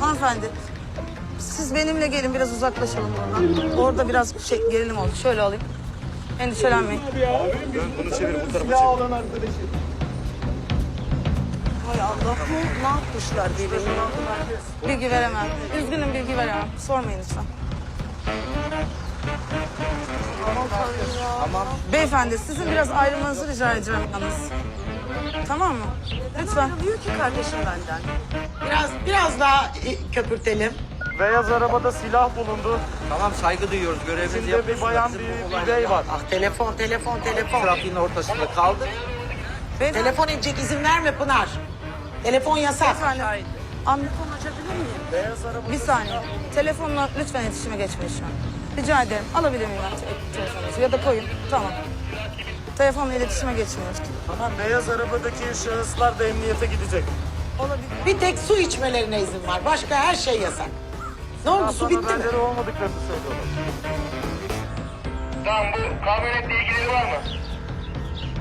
Hanımefendi, siz benimle gelin biraz uzaklaşalım buradan. Orada biraz şey, gerilim oldu. Şöyle alayım. Endişelenmeyin. Bunu çevir bu tarafa çevir. Hay Allah, bu ne yapmışlar birbirine? Bilgi veremem. Üzgünüm bilgi veremem. Sormayın lütfen. Tamam. Beyefendi, sizin biraz ayrılmanızı rica edeceğim yalnız. Tamam mı? Lütfen. Büyük ki kardeşim benden. Biraz biraz daha e, köpürtelim. Beyaz arabada silah bulundu. Tamam saygı duyuyoruz. Görevimizi İçinde yapıyoruz. bir bayan Bizim bir, bu bir bey var. Ah telefon telefon telefon. Trafiğin ortasında kaldık. Beyefendi, Telefon edecek izin verme Pınar. Telefon yasak. beyefendi. An- Açabilir miyim? Beyaz araba. bir saniye. Telefonla lütfen iletişime geçmeyin şu an. Rica ederim. Alabilir miyim ben te- telefonunuzu? Ya da koyun. Tamam. Telefonla iletişime geçmiyoruz. Tamam beyaz arabadaki şahıslar da emniyete gidecek. Bir tek su içmelerine izin var. Başka her şey yasak. Ne oldu su bitti mi? olmadıklarını söylüyorlar. Tamam bu kamyonetle ilgileri var mı?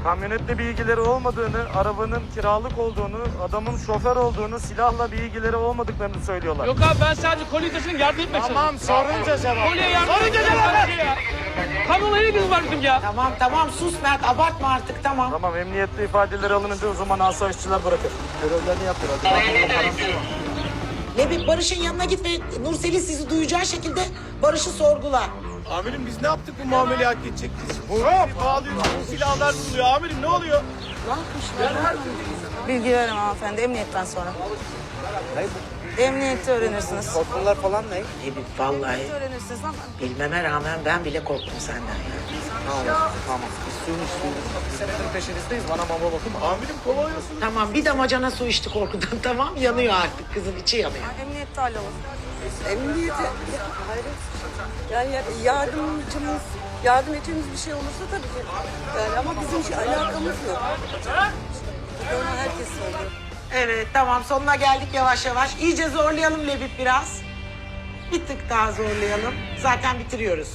Kamyonetle bir ilgileri olmadığını, arabanın kiralık olduğunu, adamın şoför olduğunu, silahla bir ilgileri olmadıklarını söylüyorlar. Yok abi ben sadece kolye taşıyorum yardım etmek Tamam sorunca cevap. Kolye yardım Sorunca cevap ya. Kamyonla ne ilginiz var bizim ya? Tamam tamam sus Mert abartma artık tamam. Tamam emniyette ifadeleri alınınca o zaman asayişçiler bırakır. Görevlerini yapıyorlar. Lebip Barış'ın yanına git ve Nurseli sizi duyacağı şekilde Barış'ı sorgula. Amirim biz ne yaptık bu muameleyi hak edecektik? Hop! Bağlıyoruz, bu silahlar buluyor. Amirim ne oluyor? Bilgi veremem hanımefendi. Emniyetten sonra. Emniyette öğrenirsiniz. Korkular falan ne? Lebip vallahi Öğrenirsiniz ama bilmeme rağmen ben bile korktum senden ya. Tamam. Tamam. Suyunu içtiğimiz. Bir senedir peşinizdeyiz bana mama bakın. Amirim kolay olsun. Tamam bir damacana su içti korkudan tamam yanıyor artık kızın içi yanıyor. emniyette hallolur. Emniyete hayret. Yani ya- yardımcımız, yardım edeceğimiz bir şey olursa tabii ki. Yani ama bizim şey alakamız yok. Onu herkes söylüyor. Evet tamam sonuna geldik yavaş yavaş. İyice zorlayalım Lebip biraz. Bir tık daha zorlayalım. Zaten bitiriyoruz.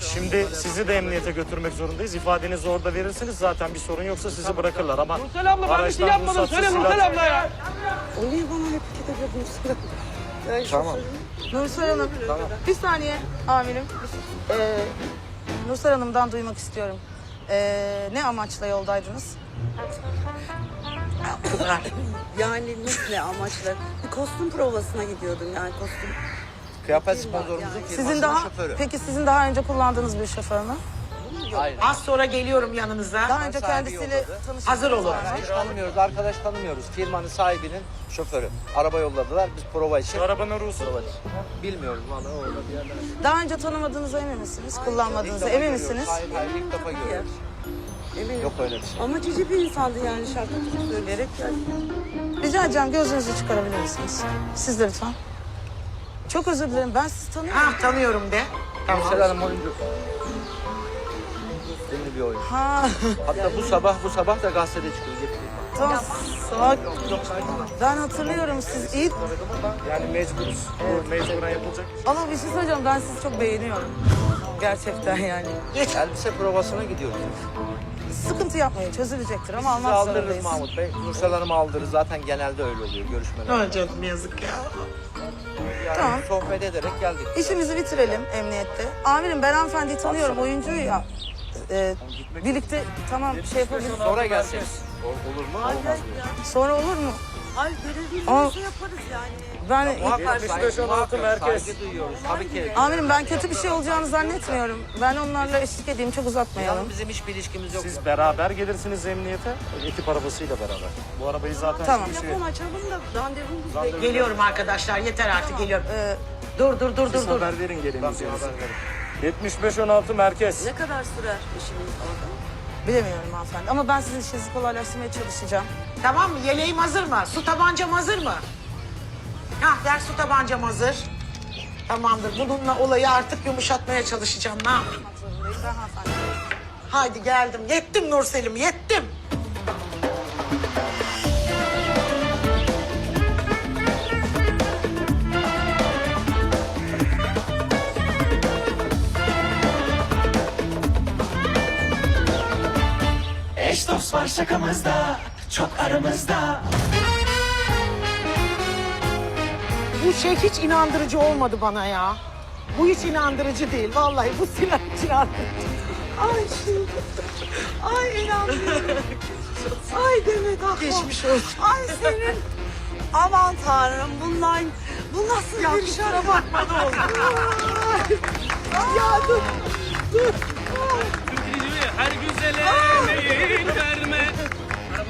Şimdi sizi de emniyete götürmek zorundayız. İfadenizi orada verirsiniz. Zaten bir sorun yoksa sizi bırakırlar ama... Nursel abla ben bir şey araçtan yapmadım. ruhsatsız Söyle silah- Nursel abla ya. O niye bana hep kitap yapıyorsun? Yani Tamam. Nursel Hanım. Bir saniye amirim. Ee, Nursel Hanım'dan duymak istiyorum. Ee, ne amaçla yoldaydınız? Yani nasıl ne amaçla? Bir kostüm provasına gidiyordum yani kostüm. Kıyafet sponsorumuzun firmasının Sizin daha şoförü. peki sizin daha önce kullandığınız bir şoför mü? Hayır. Az sonra geliyorum yanınıza. Daha önce sahibi kendisiyle yolladı. tanıştınız. Hazır olun. Hiç tanımıyoruz, arkadaş tanımıyoruz. Firmanın sahibinin şoförü. Araba yolladılar, biz prova için. Arabanın ruhsatı. Bilmiyoruz valla orada bir yerler. Daha önce tanımadığınıza emin misiniz? Kullanmadığınıza defa emin görüyoruz. misiniz? Hayır, hayır ilk defa görüyoruz. Eminim. Yok öyle bir şey. Ama cici bir insandı yani şarkı söyleyerek. Yani. Rica edeceğim gözünüzü çıkarabilir misiniz? Siz de lütfen. Çok özür dilerim. Ben sizi tanıyorum. Ha tanıyorum de. Tamam. Hanım oyuncu. Ünlü bir oyuncu. Ha, Hatta bu sabah bu sabah da gazetede çıkıyor. getireyim. tamam. Sakin. Ben hatırlıyorum siz iyi Yani mecburuz. Bu mecburen yapılacak. ama bir şey söyleyeceğim ben sizi çok beğeniyorum. Gerçekten yani. Elbise provasına gidiyoruz. Sıkıntı yapmayın çözülecektir ama Sizi almak aldırırız zorundayız. Mahmut Bey. Nursel Hanım'ı aldırırız. Zaten genelde öyle oluyor görüşmeler. Ha canım yazık ya. Yani Tamam. sohbet ederek geldik. İşimizi bitirelim emniyette. Amirim ben hanımefendiyi tanıyorum oyuncuyu ya. Ee, birlikte tamam şey yapabiliriz. Sonra gelseniz. Olur mu? Olmaz mı? Sonra olur mu? Ay Ama- nasıl yaparız yani? Ben Muhakkak 75 saygı, 16 muhakkak merkez. saygı duyuyoruz. Tabii ki. amirim ben kötü bir şey olacağını zannetmiyorum. Ben onlarla eşlik edeyim çok uzatmayalım. Yalnız bizim hiçbir ilişkimiz yok. Siz beraber gelirsiniz emniyete. Ekip arabasıyla beraber. Bu arabayı zaten Tamam. şey- Telefon açalım da randevumuz bekliyor. Geliyorum arkadaşlar yeter artık geliyorum. Ee, Dur dur dur dur Siz dur. haber verin gelin. Haber verin. 75 16 merkez. Ne kadar sürer işimiz orada? bilemiyorum hanımefendi ama ben sizin işinizi kolaylaştırmaya çalışacağım. Tamam mı? Yeleğim hazır mı? Su tabancam hazır mı? Hah ver su tabancam hazır. Tamamdır. Bununla olayı artık yumuşatmaya çalışacağım. Ne yapayım? Zorundayım ben hanımefendi. Haydi geldim. Yettim Nurselim, yettim. Var şakamızda, çok aramızda. bu şey hiç inandırıcı olmadı bana ya. Bu hiç inandırıcı değil. Vallahi bu silah hiç inandırıcı. Ay şimdi. Ay inanmıyorum. Ay Demet ah. Geçmiş olsun. Ay senin. Aman tanrım bunlar bu nasıl bir şey? bakma ne oldu. ya dur. Dur. Her güzele meyil verme.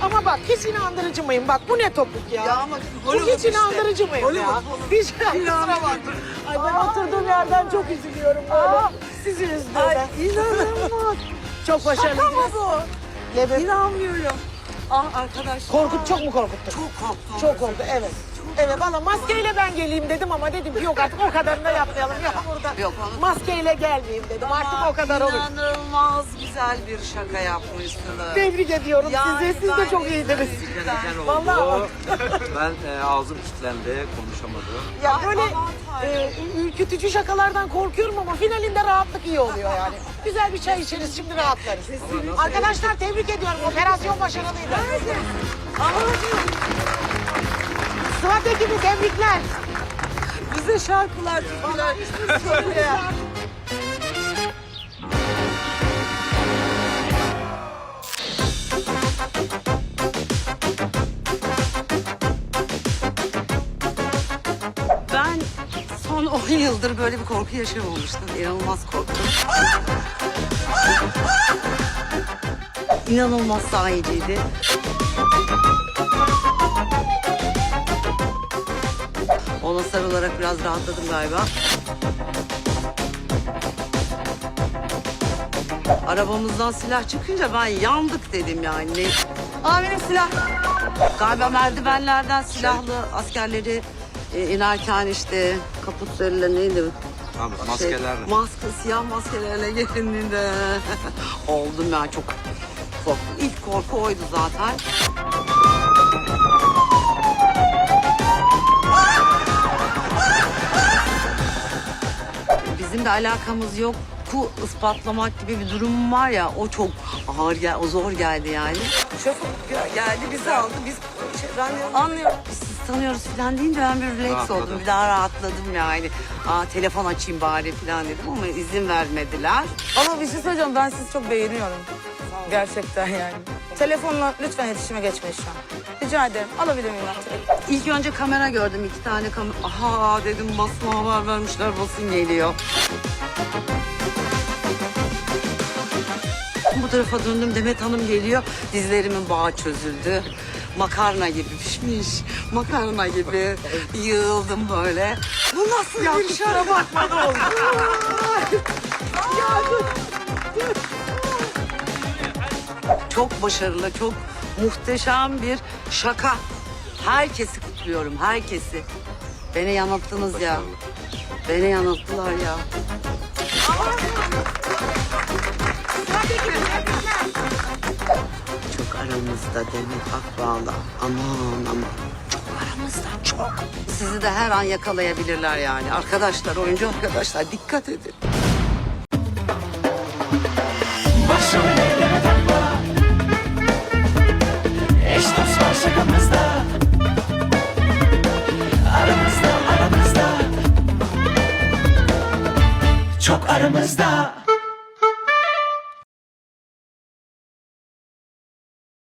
Ama bak hiç inandırıcı mıyım? Bak bu ne topuk ya? Ya ama bu Hollywood hiç işte. inandırıcı mıyım ya? Hiç kusura. Ay ben oturduğum yerden çok üzülüyorum böyle. Sizi üzdüm. Ay ben. inanılmaz. Çok başarılı. Şaka mı bu? Evet. İnanmıyorum. Ah arkadaş. Korkut çok mu korkuttu? Çok korktum. Çok korktu evet. Evet valla maskeyle ben geleyim dedim ama dedim ki yok artık o kadarını da yapmayalım. Yağmurda Yok, onu- maskeyle gelmeyeyim dedim. Artık o kadar olur. İnanılmaz güzel bir şaka yapmışsınız. Tebrik ediyorum Yani sizi. Siz de ben çok iyiydiniz. gerçekten- Vallahi Ben e, ağzım kilitlendi, konuşamadım. ya Ay, böyle aman Tanrım. e, ürkütücü şakalardan korkuyorum ama finalinde rahatlık iyi oluyor yani. Güzel bir çay içeriz şimdi rahatlarız. Arkadaşlar tebrik ediyorum. Operasyon başarılıydı. Sıvat ekibi tebrikler. Bize şarkılar, türküler söyleyen. Ben son 10 yıldır böyle bir korku yaşamamıştım. İnanılmaz korktum. İnanılmaz sahiciydi. Sarılarak biraz rahatladım galiba. Arabamızdan silah çıkınca ben yandık dedim yani. Amirim silah. Galiba merdivenlerden silahlı askerleri e, inerken işte kaputlarıyla neydi? Tamam, Şey, maskelerle. maske, siyah maskelerle gelindiğinde oldum ya çok korktum. İlk korku oydu zaten. Bizim de alakamız yok. Ku ispatlamak gibi bir durum var ya o çok ağır gel, o zor geldi yani. Şoför geldi bizi aldı biz şey, ben Anlıyorum. biz sizi tanıyoruz falan deyince ben bir relax Rahatladın. oldum. Bir daha rahatladım yani. Aa telefon açayım bari falan dedim ama izin vermediler. Ama bir şey söyleyeceğim ben sizi çok beğeniyorum. Gerçekten yani. Telefonla lütfen iletişime geçmeyin şu an. Rica ederim. Alabilir miyim telefonu? İlk önce kamera gördüm iki tane kamera. Aha dedim basına haber vermişler basın geliyor. Bu tarafa döndüm Demet Hanım geliyor. Dizlerimin bağı çözüldü. Makarna gibi pişmiş. Makarna gibi yığıldım böyle. Bu nasıl bir şey? bakma ne oldu. Çok başarılı, çok muhteşem bir şaka. Herkesi kutluyorum, herkesi. Beni yanılttınız ya. Beni yanılttılar ya. Çok aramızda Demet Akbağ'la. Aman aman. Çok aramızda çok. Sizi de her an yakalayabilirler yani. Arkadaşlar, oyuncu arkadaşlar dikkat edin. Başımı Aramızda aramızda Çok aramızda